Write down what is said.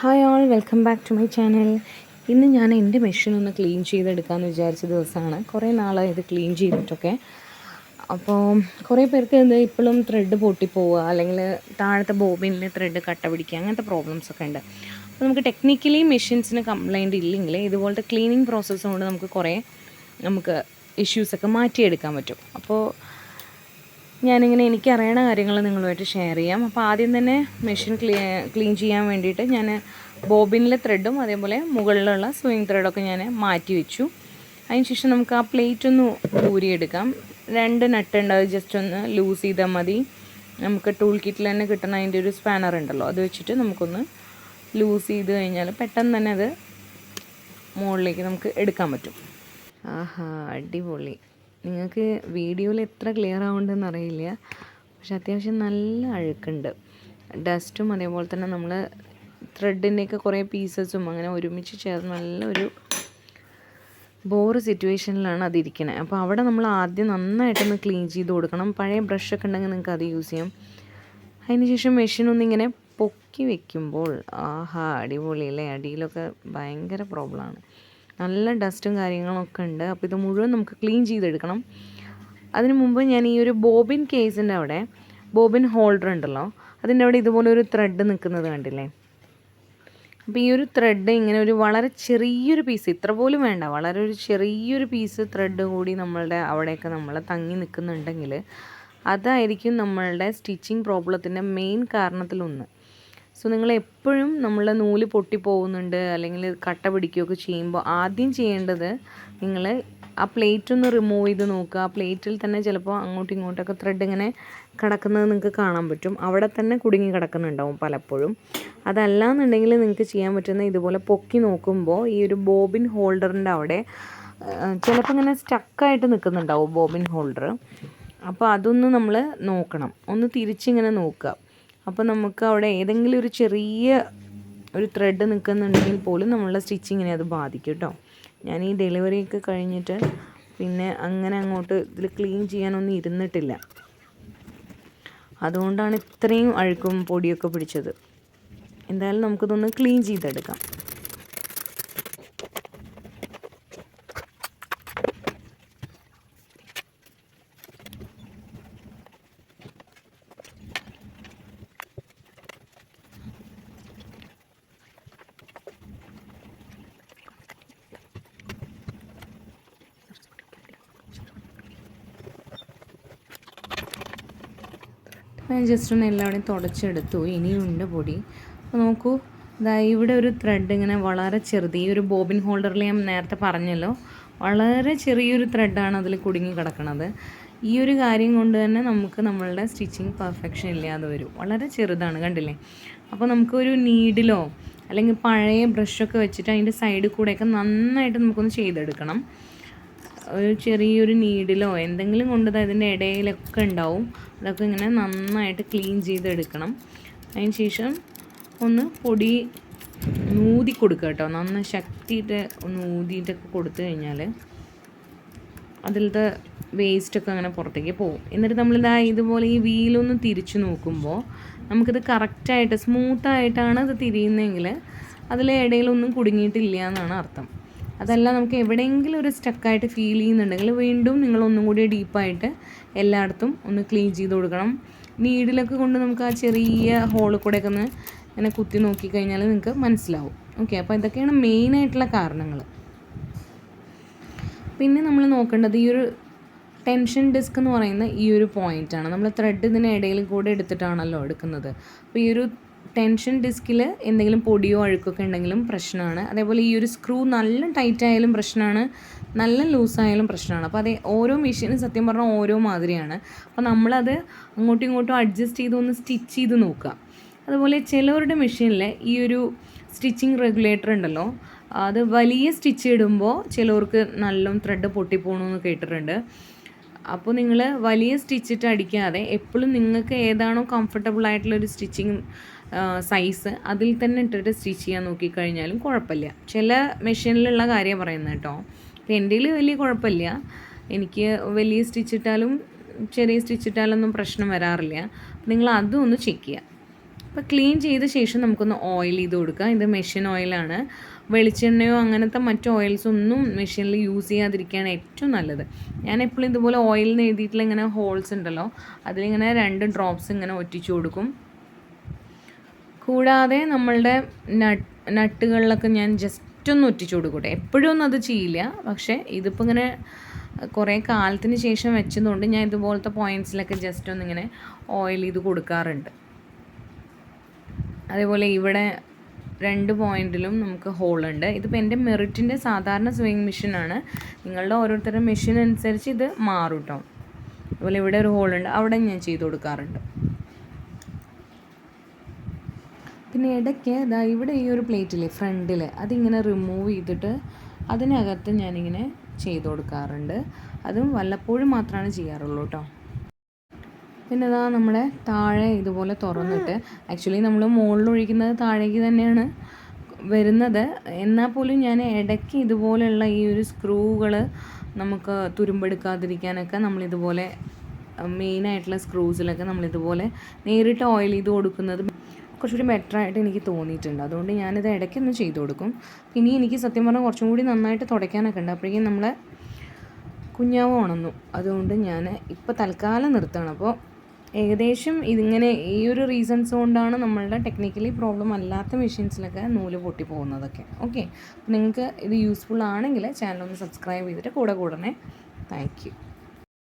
Hi all welcome back to my channel ഇന്ന് ഞാൻ എന്റെ മെഷീൻ ഒന്ന് ക്ലീൻ ചെയ്തെടുക്കാമെന്ന് വിചാരിച്ച ദിവസമാണ്. കുറേ നാളായി ഇത് ക്ലീൻ ചെയ്തിട്ടൊക്കെ. അപ്പോൾ കുറേ പേർക്ക് ഇത് ഇപ്പോഴും ത്രെഡ് പൊട്ടിപ്പോവുക അല്ലെങ്കിൽ താഴത്തെ ബോബിനിൽ ത്രെഡ് കട്ട പിടിക്കുക അങ്ങനത്തെ പ്രോബ്ലംസ് ഒക്കെ ഉണ്ട്. അപ്പോൾ നമുക്ക് ടെക്നിക്കലി മെഷീൻസിന് കംപ്ലൈന്റ് ഇല്ലെങ്കിൽ ഇതുപോലത്തെ ക്ലീനിങ് പ്രോസസ്സ് കൊണ്ട് നമുക്ക് കുറേ നമുക്ക് ഇഷ്യൂസൊക്കെ മാറ്റിയെടുക്കാൻ പറ്റും. അപ്പോൾ ഞാനിങ്ങനെ എനിക്കറിയണ കാര്യങ്ങൾ നിങ്ങളുമായിട്ട് ഷെയർ ചെയ്യാം. അപ്പോൾ ആദ്യം തന്നെ മെഷീൻ ക്ലീ ക്ലീൻ ചെയ്യാൻ വേണ്ടിയിട്ട് ഞാൻ ബോബിനിലെ ത്രെഡും അതേപോലെ മുകളിലുള്ള സ്വിങ് ത്രെഡൊക്കെ ഞാൻ മാറ്റി വെച്ചു. അതിനുശേഷം നമുക്ക് ആ പ്ലേറ്റ് ഒന്ന് ഊരിയെടുക്കാം. രണ്ട് നട്ട് ഉണ്ട് അത് ജസ്റ്റ് ഒന്ന് ലൂസ് ചെയ്താൽ മതി. നമുക്ക് ടൂൾ കിറ്റിൽ തന്നെ കിട്ടുന്ന അതിന്റെ ഒരു സ്പാനർ ഉണ്ടല്ലോ അത് വെച്ചിട്ട് നമുക്കൊന്ന് ലൂസ് ചെയ്ത് കഴിഞ്ഞാൽ പെട്ടെന്ന് തന്നെ അത് മുകളിലേക്ക് നമുക്ക് എടുക്കാൻ പറ്റും. ആഹാ അടിപൊളി. നിങ്ങൾക്ക് വീഡിയോയിൽ എത്ര ക്ലിയർ ആവുന്നുണ്ടെന്ന് അറിയില്ല. പക്ഷെ അത്യാവശ്യം നല്ല അഴുക്കുണ്ട്. ഡസ്റ്റും അതേപോലെ തന്നെ നമ്മൾ ത്രെഡിന്റെയൊക്കെ കുറേ പീസസും അങ്ങനെ ഒരുമിച്ച് ചേർന്ന് നല്ലൊരു ബോറ് സിറ്റുവേഷനിലാണ് അതിരിക്കുന്നത് അപ്പോൾ അവിടെ നമ്മൾ ആദ്യം നന്നായിട്ടൊന്ന് ക്ലീൻ ചെയ്ത് കൊടുക്കണം. പഴയ ബ്രഷൊക്കെ ഉണ്ടെങ്കിൽ നിങ്ങൾക്ക് അത് യൂസ് ചെയ്യാം. അതിനുശേഷം മെഷീൻ ഒന്നിങ്ങനെ പൊക്കി വെക്കുമ്പോൾ ആഹാ അടിപൊളി അല്ലേ? അടിയിലൊക്കെ ഭയങ്കര പ്രോബ്ലമാണ് നല്ല ഡസ്റ്റും കാര്യങ്ങളൊക്കെ ഉണ്ട്. അപ്പോൾ ഇത് മുഴുവൻ നമുക്ക് ക്ലീൻ ചെയ്തെടുക്കണം. അതിനു മുമ്പ് ഞാൻ ഈ ഒരു ബോബിൻ കേസിന്റെ അവിടെ ബോബിൻ ഹോൾഡർ ഉണ്ടല്ലോ അതിന്റെ അവിടെ ഇതുപോലെ ഒരു ത്രെഡ് നിൽക്കുന്നത് കണ്ടില്ലേ? അപ്പോൾ ഈ ഒരു ത്രെഡ് ഇങ്ങനെ ഒരു വളരെ ചെറിയൊരു പീസ് ഇത്ര പോലും വേണ്ട വളരെ ഒരു ചെറിയൊരു പീസ് ത്രെഡ് കൂടി നമ്മളുടെ അവിടെയൊക്കെ നമ്മൾ തങ്ങി നിൽക്കുന്നുണ്ടെങ്കിൽ അതായിരിക്കും നമ്മളുടെ സ്റ്റിച്ചിങ് പ്രോബ്ലത്തിന്റെ മെയിൻ കാരണത്തിലൊന്ന്. സോ നിങ്ങൾ എപ്പോഴും നമ്മളെ നൂൽ പൊട്ടിപ്പോകുന്നുണ്ട് അല്ലെങ്കിൽ കട്ട പിടിക്കുകയൊക്കെ ചെയ്യുമ്പോൾ ആദ്യം ചെയ്യേണ്ടത് നിങ്ങൾ ആ പ്ലേറ്റ് ഒന്ന് റിമൂവ് ചെയ്ത് നോക്കുക. ആ പ്ലേറ്റിൽ തന്നെ ചിലപ്പോൾ അങ്ങോട്ടും ഇങ്ങോട്ടൊക്കെ ത്രെഡ് ഇങ്ങനെ കിടക്കുന്നത് നിങ്ങൾക്ക് കാണാൻ പറ്റും. അവിടെ തന്നെ കുടുങ്ങി കിടക്കുന്നുണ്ടാവും പലപ്പോഴും. അതല്ല എന്നുണ്ടെങ്കിൽ നിങ്ങൾക്ക് ചെയ്യാൻ പറ്റുന്ന ഇതുപോലെ പൊക്കി നോക്കുമ്പോൾ ഈ ഒരു ബോബിൻ ഹോൾഡറിന്റെ അവിടെ ചിലപ്പോൾ ഇങ്ങനെ സ്റ്റക്കായിട്ട് നിൽക്കുന്നുണ്ടാവും ബോബിൻ ഹോൾഡർ. അപ്പോൾ അതൊന്ന് നമ്മൾ നോക്കണം. ഒന്ന് തിരിച്ചിങ്ങനെ നോക്കുക. അപ്പോൾ നമുക്ക് അവിടെ ഏതെങ്കിലും ഒരു ചെറിയ ഒരു ത്രെഡ് നിൽക്കുന്നുണ്ടെങ്കിൽ പോലും നമ്മളുടെ സ്റ്റിച്ചിങ്ങിനെ അത് ബാധിക്കും കേട്ടോ ഞാൻ ഈ ഡെലിവറി ഒക്കെ കഴിഞ്ഞിട്ട് പിന്നെ അങ്ങനെ അങ്ങോട്ട് ഇതിൽ ക്ലീൻ ചെയ്യാനൊന്നും ഇരുന്നിട്ടില്ല. അതുകൊണ്ടാണ് ഇത്രയും അഴുക്കും പൊടിയൊക്കെ പിടിച്ചത്. എന്തായാലും നമുക്കിതൊന്ന് ക്ലീൻ ചെയ്തെടുക്കാം. ഞാൻ ജസ്റ്റ് ഒന്ന് എല്ലാവരുടെയും തുടച്ചെടുത്തു. ഇനിയുണ്ട് പൊടി. അപ്പോൾ നോക്കൂ. ഇതാ ഇവിടെ ഒരു ത്രെഡ് ഇങ്ങനെ വളരെ ചെറുത്. ഈ ഒരു ബോബിൻ ഹോൾഡറിൽ ഞാൻ നേരത്തെ പറഞ്ഞല്ലോ. വളരെ ചെറിയൊരു ത്രെഡാണ് അതിൽ കുടുങ്ങി കിടക്കുന്നത് ഈ ഒരു കാര്യം കൊണ്ട് തന്നെ നമുക്ക് നമ്മളുടെ സ്റ്റിച്ചിങ് പെർഫെക്ഷൻ ഇല്ലാതെ വരും. വളരെ ചെറുതാണ് കണ്ടില്ലേ? അപ്പോൾ നമുക്കൊരു നീഡിലോ അല്ലെങ്കിൽ പഴയ ബ്രഷൊക്കെ വെച്ചിട്ട് അതിന്റെ സൈഡിൽ കൂടെയൊക്കെ നന്നായിട്ട് നമുക്കൊന്ന് ചെയ്തെടുക്കണം. ഒരു ചെറിയൊരു നീഡിലോ എന്തെങ്കിലും കൊണ്ടത് അതിന്റെ ഇടയിലൊക്കെ ഉണ്ടാവും. അതൊക്കെ ഇങ്ങനെ നന്നായിട്ട് ക്ലീൻ ചെയ്തെടുക്കണം. അതിന് ശേഷം ഒന്ന് പൊടി ഊതി കൊടുക്കുക കേട്ടോ. നന്ന് ശക്തിയിട്ട് ഒന്ന് ഊതിയിട്ടൊക്കെ കൊടുത്തു കഴിഞ്ഞാൽ അതിലത്തെ വേസ്റ്റൊക്കെ അങ്ങനെ പുറത്തേക്ക് പോകും. എന്നിട്ട് നമ്മളിതാ ഇതുപോലെ ഈ വീലൊന്ന് തിരിച്ചു നോക്കുമ്പോൾ നമുക്കിത് കറക്റ്റായിട്ട് സ്മൂത്തായിട്ടാണ് ഇത് തിരിയുന്നതെങ്കിൽ അതിലെ ഇടയിലൊന്നും കുടുങ്ങിയിട്ടില്ല എന്നാണ് അർത്ഥം. അതല്ല നമുക്ക് എവിടെയെങ്കിലും ഒരു സ്റ്റക്കായിട്ട് ഫീൽ ചെയ്യുന്നുണ്ടെങ്കിൽ വീണ്ടും നിങ്ങൾ ഒന്നും കൂടി ഡീപ്പായിട്ട് എല്ലായിടത്തും ഒന്ന് ക്ലീൻ ചെയ്ത് കൊടുക്കണം. നീഡിലൊക്കെ കൊണ്ട് നമുക്ക് ആ ചെറിയ ഹോളിൽ കൂടെയൊക്കെ ഒന്ന് ഇങ്ങനെ കുത്തി നോക്കിക്കഴിഞ്ഞാൽ നിങ്ങൾക്ക് മനസ്സിലാവും. ഓക്കെ അപ്പോൾ ഇതൊക്കെയാണ് മെയിനായിട്ടുള്ള കാരണങ്ങൾ. പിന്നെ നമ്മൾ നോക്കേണ്ടത് ഈ ഒരു ടെൻഷൻ ഡിസ്ക് എന്ന് പറയുന്ന ഈ ഒരു പോയിന്റാണ് നമ്മൾ ത്രെഡ് ഇതിന് ഇടയിൽ കൂടെ എടുത്തിട്ടാണല്ലോ എടുക്കുന്നത്. അപ്പോൾ ഈ ഒരു ടെൻഷൻ ഡിസ്കിൽ എന്തെങ്കിലും പൊടിയോ അഴുക്കൊക്കെ ഉണ്ടെങ്കിലും പ്രശ്നമാണ്. അതേപോലെ ഈ ഒരു സ്ക്രൂ നല്ല ടൈറ്റ് ആയാലും പ്രശ്നമാണ്. നല്ല ലൂസായാലും പ്രശ്നമാണ്. അപ്പോൾ അതേ ഓരോ മെഷീനും സത്യം പറഞ്ഞാൽ ഓരോ മാതിരിയാണ്. അപ്പോൾ നമ്മളത് അങ്ങോട്ടും ഇങ്ങോട്ടും അഡ്ജസ്റ്റ് ചെയ്ത് ഒന്ന് സ്റ്റിച്ച് ചെയ്ത് നോക്കുക. അതുപോലെ ചിലവരുടെ മെഷീനിൽ ഈ ഒരു സ്റ്റിച്ചിങ് റെഗുലേറ്റർ ഉണ്ടല്ലോ അത് വലിയ സ്റ്റിച്ച് ഇടുമ്പോൾ ചിലവർക്ക് നല്ല ത്രെഡ് പൊട്ടിപ്പോണമെന്ന് കേട്ടിട്ടുണ്ട്. അപ്പോൾ നിങ്ങൾ വലിയ സ്റ്റിച്ചിട്ട് അടിക്കാതെ എപ്പോഴും നിങ്ങൾക്ക് ഏതാണോ കംഫർട്ടബിൾ ആയിട്ടുള്ള ഒരു സ്റ്റിച്ചിങ് സൈസ് അതിൽ തന്നെ ഇട്ടിട്ട് സ്റ്റിച്ച് ചെയ്യാൻ നോക്കിക്കഴിഞ്ഞാലും കുഴപ്പമില്ല. ചില മെഷീനിലുള്ള കാര്യം പറയുന്നത് കേട്ടോ. എന്റെ വലിയ കുഴപ്പമില്ല. എനിക്ക് വലിയ സ്റ്റിച്ച് ഇട്ടാലും ചെറിയ സ്റ്റിച്ച് ഇട്ടാലൊന്നും പ്രശ്നം വരാറില്ല. നിങ്ങൾ അതും ഒന്ന് ചെക്ക് ചെയ്യുക. അപ്പോൾ ക്ലീൻ ചെയ്ത ശേഷം നമുക്കൊന്ന് ഓയിൽ ചെയ്ത് കൊടുക്കാം. ഇത് മെഷീൻ ഓയിലാണ് വെളിച്ചെണ്ണയോ അങ്ങനത്തെ മറ്റു ഓയിൽസ് ഒന്നും മെഷീനിൽ യൂസ് ചെയ്യാതിരിക്കുകയാണ് ഏറ്റവും നല്ലത്. ഞാൻ എപ്പോഴും ഇതുപോലെ ഓയിലിന് എഴുതിയിട്ടുള്ള ഇങ്ങനെ ഹോൾസ് ഉണ്ടല്ലോ. അതിലിങ്ങനെ രണ്ട് ഡ്രോപ്സ് ഇങ്ങനെ ഒറ്റിച്ചു കൊടുക്കും. കൂടാതെ നമ്മളുടെ നട്ട് നട്ടുകളിലൊക്കെ ഞാൻ ജസ്റ്റ് ഒന്ന് ഒറ്റിച്ചു കൊടുക്കട്ടെ എപ്പോഴും ഒന്നും അത് ചെയ്യില്ല. പക്ഷേ ഇതിപ്പോൾ ഇങ്ങനെ കുറേ കാലത്തിന് ശേഷം വെച്ചതുകൊണ്ട് ഞാൻ ഇതുപോലത്തെ പോയിന്റ്സിലൊക്കെ ജസ്റ്റ് ഒന്നിങ്ങനെ ഓയിൽ ചെയ്ത് കൊടുക്കാറുണ്ട്. അതേപോലെ ഇവിടെ രണ്ട് പോയിന്റിലും നമുക്ക് ഹോളുണ്ട്. ഇതിപ്പോൾ എന്റെ മെറിറ്റിന്റെ സാധാരണ സ്വിങ് മെഷീനാണ്. നിങ്ങളുടെ ഓരോരുത്തരുടെ മെഷീൻ അനുസരിച്ച് ഇത് മാറും കേട്ടോ അതുപോലെ ഇവിടെ ഒരു ഹോളുണ്ട്. അവിടെ ഞാൻ ചെയ്ത് കൊടുക്കാറുണ്ട്. പിന്നെ ഇടയ്ക്ക് ഇതാ ഇവിടെ ഈ ഒരു പ്ലേറ്റിൽ ഫ്രണ്ടിൽ അതിങ്ങനെ റിമൂവ് ചെയ്തിട്ട് അതിനകത്ത് ഞാനിങ്ങനെ ചെയ്ത് കൊടുക്കാറുണ്ട്. അതും വല്ലപ്പോഴും മാത്രമാണ് ചെയ്യാറുള്ളൂ കേട്ടോ പിന്നെ ഇതാ നമ്മുടെ താഴെ ഇതുപോലെ തുറന്നിട്ട് ആക്ച്വലി നമ്മൾ മുകളിൽ ഒഴിക്കുന്നത് താഴേക്ക് തന്നെയാണ് വരുന്നത്. എന്നാൽ പോലും ഞാൻ ഇടയ്ക്ക് ഇതുപോലെയുള്ള ഈ ഒരു സ്ക്രൂകൾ നമുക്ക് തുരുമ്പെടുക്കാതിരിക്കാനൊക്കെ നമ്മളിതുപോലെ മെയിനായിട്ടുള്ള സ്ക്രൂസിലൊക്കെ നമ്മളിതുപോലെ നേരിട്ട് ഓയിൽ ചെയ്ത് കൊടുക്കുന്നത് കുറച്ചുകൂടി ബെറ്റർ ആയിട്ട് എനിക്ക് തോന്നിയിട്ടുണ്ട്. അതുകൊണ്ട് ഞാനിത് ഇടയ്ക്കൊന്ന് ചെയ്തു കൊടുക്കും. ഇനി എനിക്ക് സത്യം പറഞ്ഞാൽ കുറച്ചും കൂടി നന്നായിട്ട് തുടയ്ക്കാനൊക്കെ ഉണ്ട്. അപ്പോഴേക്കും നമ്മളെ കുഞ്ഞാവ് ഉണന്നു. അതുകൊണ്ട് ഞാൻ ഇപ്പോൾ തൽക്കാലം നിർത്തണം. അപ്പോൾ ഏകദേശം ഇതിങ്ങനെ ഈ ഒരു റീസൺസ് കൊണ്ടാണ് നമ്മളുടെ ടെക്നിക്കലി പ്രോബ്ലം അല്ലാത്ത മെഷീൻസിലൊക്കെ നൂൽ പൊട്ടി പോകുന്നതൊക്കെ. ഓക്കെ നിങ്ങൾക്ക് ഇത് യൂസ്ഫുൾ ആണെങ്കിൽ ചാനൽ ഒന്ന് സബ്സ്ക്രൈബ് ചെയ്തിട്ട് കൂടെ കൂടണേ. Thank you